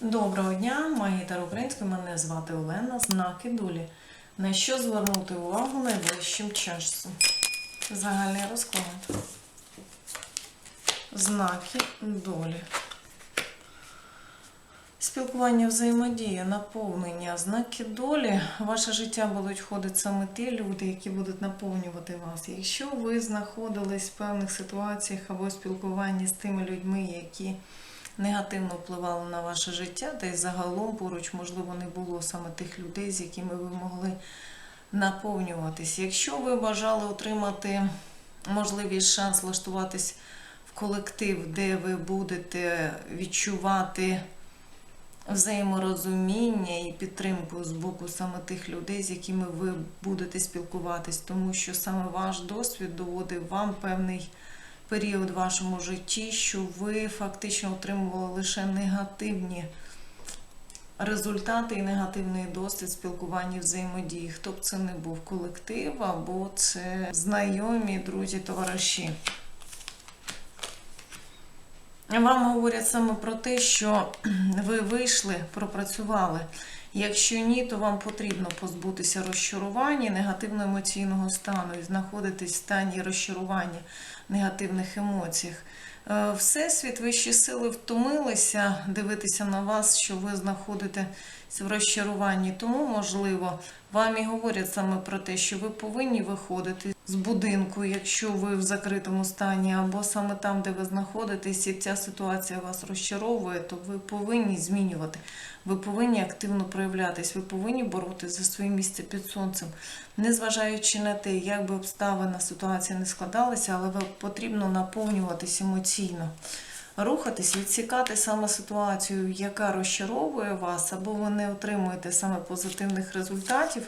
Доброго дня, магітар українською. Мене звати Олена. Знаки долі. На що звернути увагу найближчим часом? Загальний розклад. Знаки долі. Спілкування взаємодія, наповнення, знаки долі. Ваше життя будуть входити саме ті люди, які будуть наповнювати вас. Якщо ви знаходились в певних ситуаціях або спілкуванні з тими людьми, які негативно впливали на ваше життя, та й загалом поруч, можливо, не було саме тих людей, з якими ви могли наповнюватись. Якщо ви бажали отримати можливість шанс влаштуватись в колектив, де ви будете відчувати взаєморозуміння і підтримку з боку саме тих людей, з якими ви будете спілкуватись, тому що саме ваш досвід доводив вам певний період в вашому житті, що ви фактично отримували лише негативні результати і негативний досвід спілкування взаємодії. Хто б це не був колектив або це знайомі, друзі, товариші. Вам говорять саме про те, що ви вийшли, пропрацювали. Якщо ні, то вам потрібно позбутися розчарування, негативно емоційного стану і знаходитись в стані розчарування, негативних емоціях. Е, Всесвіт, вищі сили втомилися дивитися на вас, що ви знаходитесь в розчаруванні. Тому, можливо, вам і говорять саме про те, що ви повинні виходити з будинку, якщо ви в закритому стані, або саме там, де ви знаходитесь, і ця ситуація вас розчаровує, то ви повинні змінювати. Ви повинні активно проявлятись, ви повинні боротися за своє місце під сонцем, незважаючи на те, як би обставина ситуація не складалася, але ви потрібно наповнюватись емоційно. Рухатись, відсікати саме ситуацію, яка розчаровує вас, або ви не отримуєте саме позитивних результатів,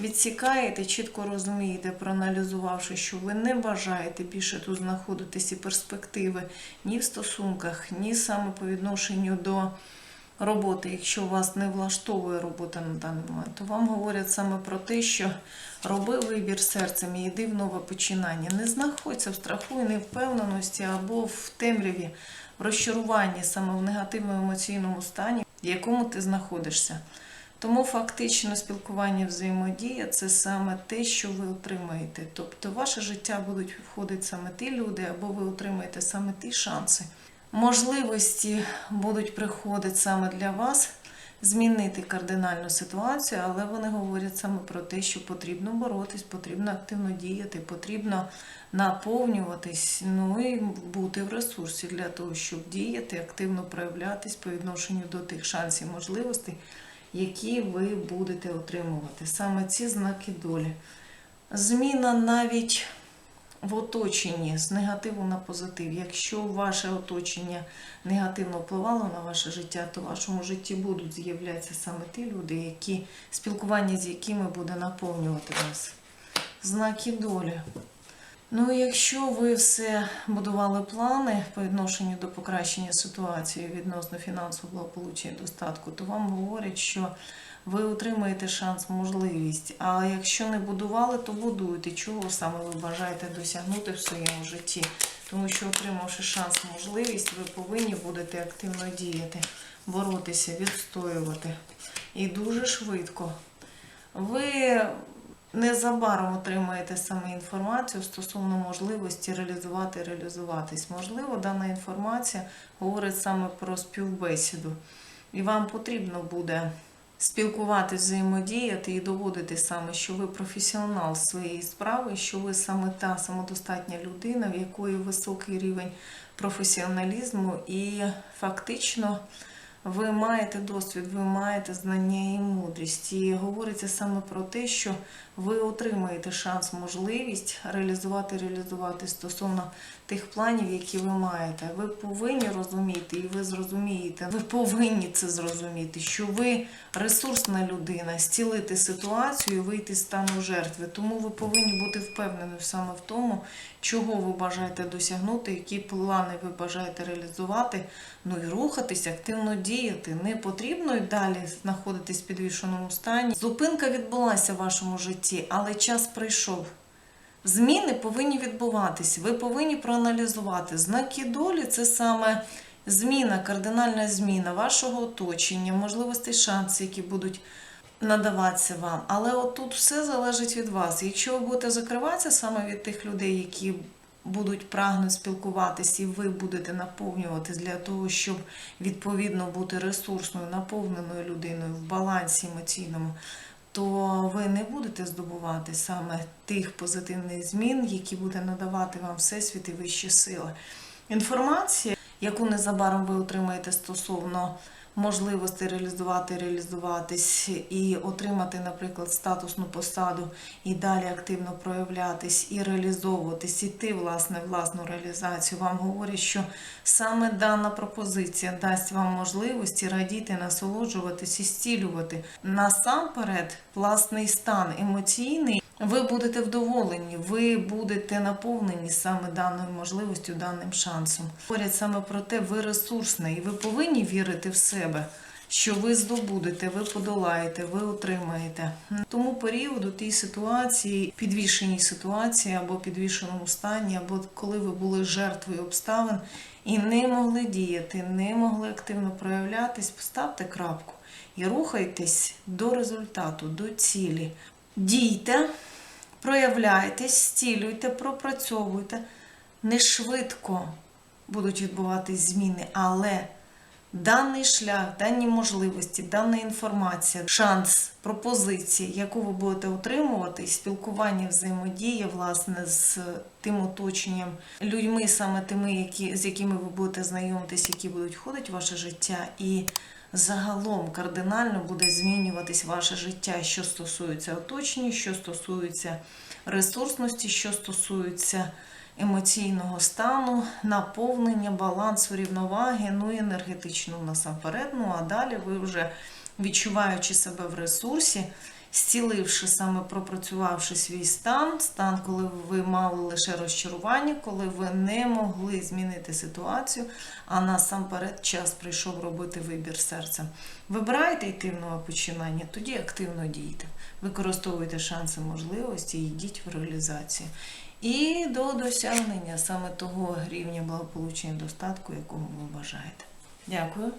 відсікаєте, чітко розумієте, проаналізувавши, що ви не бажаєте більше тут знаходитись і перспективи ні в стосунках, ні саме по відношенню до роботи, якщо вас не влаштовує робота на даний момент, то вам говорять саме про те, що роби вибір серцем і йди в нове починання. Не знаходься в страху і невпевненості або в темряві, розчаруванні, саме в негативному емоційному стані, в якому ти знаходишся. Тому фактично спілкування взаємодія це саме те, що ви отримаєте. Тобто в ваше життя будуть входити саме ті люди, або ви отримаєте саме ті шанси. Можливості будуть приходити саме для вас змінити кардинальну ситуацію, але вони говорять саме про те, що потрібно боротись, потрібно активно діяти, потрібно наповнюватись, ну і бути в ресурсі для того, щоб діяти, активно проявлятись по відношенню до тих шансів і можливостей, які ви будете отримувати. Саме ці знаки долі. Зміна навіть в оточенні з негативу на позитив. Якщо ваше оточення негативно впливало на ваше життя, то в вашому житті будуть з'являтися саме ті люди, які спілкування з якими буде наповнювати вас. Знаки долі. Ну, якщо ви все будували плани по відношенню до покращення ситуації відносно фінансового благополуччя і достатку, то вам говорять, що ви отримаєте шанс, можливість. А якщо не будували, то будуйте. Чого саме ви бажаєте досягнути в своєму житті? Тому що, отримавши шанс, можливість, ви повинні будете активно діяти, боротися, відстоювати. І дуже швидко. Ви незабаром отримаєте саме інформацію стосовно можливості реалізувати реалізуватись. Можливо, дана інформація говорить саме про співбесіду. І вам потрібно буде спілкуватися, взаємодіяти і доводити саме, що ви професіонал своєї справи, що ви саме та самодостатня людина, в якої високий рівень професіоналізму, і фактично ви маєте досвід, ви маєте знання і мудрість. І говориться саме про те, що ви отримаєте шанс, можливість реалізувати, реалізувати стосовно тих планів, які ви маєте. Ви повинні розуміти, і ви зрозумієте, ви повинні це зрозуміти, що ви ресурсна людина, зцілити ситуацію, вийти з стану жертви. Тому ви повинні бути впевнені саме в тому, чого ви бажаєте досягнути, які плани ви бажаєте реалізувати. Ну і рухатись, активно діяти. Не потрібно й далі знаходитись в підвішеному стані. Зупинка відбулася в вашому житті, але час прийшов. Зміни повинні відбуватись. Ви повинні проаналізувати. Знаки долі це саме зміна, кардинальна зміна вашого оточення, можливостей, шанси, які будуть надаватися вам. Але отут все залежить від вас. Якщо ви будете закриватися саме від тих людей, які будуть прагнути спілкуватись, і ви будете наповнюватись для того, щоб відповідно бути ресурсною, наповненою людиною в балансі емоційному, то ви не будете здобувати саме тих позитивних змін, які буде надавати вам всесвіт і вищі сили. Інформація, яку незабаром ви отримаєте стосовно можливості реалізувати, реалізуватись і отримати, наприклад, статусну посаду і далі активно проявлятись і реалізовуватись, іти власне власну реалізацію. Вам говорять, що саме дана пропозиція дасть вам можливості радіти, насолоджуватись і зцілювати насамперед власний стан емоційний. Ви будете вдоволені, ви будете наповнені саме даною можливістю, даним шансом. Говорять саме про те, ви ресурсний, і ви повинні вірити в себе, що ви здобудете, ви подолаєте, ви отримаєте. Тому періоду тій ситуації, підвішеній ситуації або підвішеному стані, або коли ви були жертвою обставин і не могли діяти, не могли активно проявлятись, поставте крапку і рухайтесь до результату, до цілі. Дійте, проявляйтесь, зцілюйте, пропрацьовуйте. Не швидко будуть відбуватись зміни, але даний шлях, дані можливості, дана інформація, шанс, пропозиції, яку ви будете отримувати, спілкування, взаємодія, власне, з тим оточенням, людьми, саме тими, які, з якими ви будете знайомитись, які будуть входити в ваше життя, і загалом кардинально буде змінюватись ваше життя, що стосується оточення, що стосується ресурсності, що стосується емоційного стану, наповнення, балансу, рівноваги, ну і енергетичну насамперед. Ну а далі ви вже відчуваючи себе в ресурсі, зціливши саме пропрацювавши свій стан, стан, коли ви мали лише розчарування, коли ви не могли змінити ситуацію, а насамперед час прийшов робити вибір серцем. Вибирайте йти в нове починання, тоді активно дійте. Використовуйте шанси можливості йдіть в реалізацію. І до досягнення саме того рівня благополуччя і достатку, якого ви бажаєте. Дякую.